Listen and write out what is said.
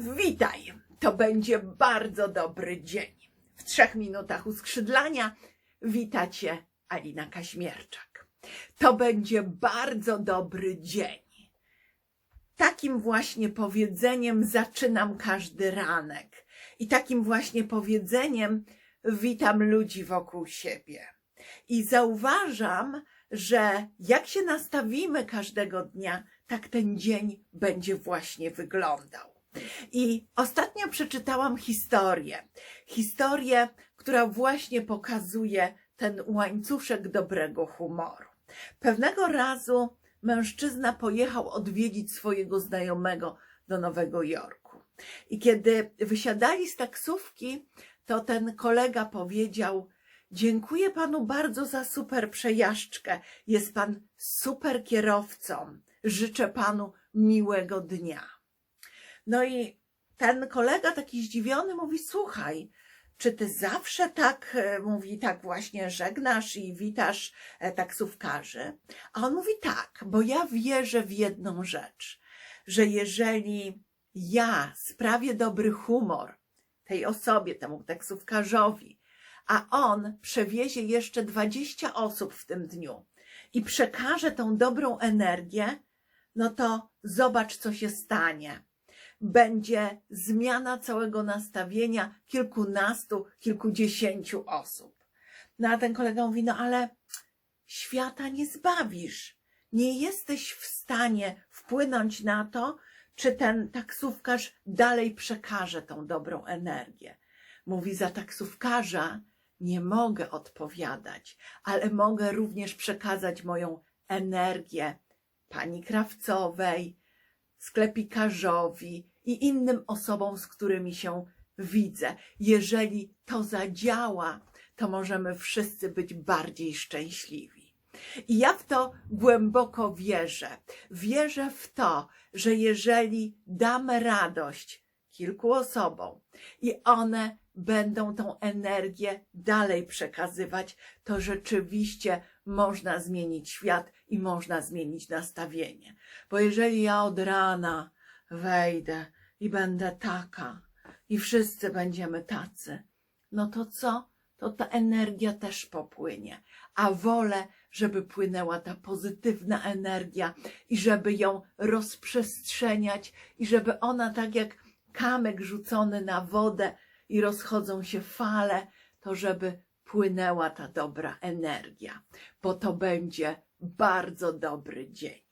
Witaj! To będzie bardzo dobry dzień. W trzech minutach uskrzydlania wita Cię Alina Kaźmierczak. To będzie bardzo dobry dzień. Takim właśnie powiedzeniem zaczynam każdy ranek. I takim właśnie powiedzeniem witam ludzi wokół siebie. I zauważam, że jak się nastawimy każdego dnia, tak ten dzień będzie właśnie wyglądał. I ostatnio przeczytałam historię. Historię, która właśnie pokazuje ten łańcuszek dobrego humoru. Pewnego razu mężczyzna pojechał odwiedzić swojego znajomego do Nowego Jorku. I kiedy wysiadali z taksówki, to ten kolega powiedział: Dziękuję panu bardzo za super przejażdżkę. Jest pan super kierowcą. Życzę panu miłego dnia. No i ten kolega taki zdziwiony mówi: Słuchaj, czy ty zawsze tak, e, mówi, tak właśnie żegnasz i witasz e, taksówkarzy? A on mówi tak, bo ja wierzę w jedną rzecz, że jeżeli ja sprawię dobry humor tej osobie, temu taksówkarzowi, a on przewiezie jeszcze 20 osób w tym dniu i przekaże tą dobrą energię, no to zobacz, co się stanie. Będzie zmiana całego nastawienia kilkunastu, kilkudziesięciu osób. No a ten kolega mówi, no ale świata nie zbawisz. Nie jesteś w stanie wpłynąć na to, czy ten taksówkarz dalej przekaże tą dobrą energię. Mówi za taksówkarza, nie mogę odpowiadać, ale mogę również przekazać moją energię pani krawcowej, sklepikarzowi i innym osobom, z którymi się widzę. Jeżeli to zadziała, to możemy wszyscy być bardziej szczęśliwi. I ja w to głęboko wierzę. Wierzę w to, że jeżeli damy radość kilku osobom i one będą tą energię dalej przekazywać, to rzeczywiście można zmienić świat i można zmienić nastawienie. Bo jeżeli ja od rana wejdę i będę taka i wszyscy będziemy tacy, no to co? To ta energia też popłynie. A wolę, żeby płynęła ta pozytywna energia i żeby ją rozprzestrzeniać i żeby ona tak jak kamyk rzucony na wodę i rozchodzą się fale, to żeby płynęła ta dobra energia, bo to będzie bardzo dobry dzień.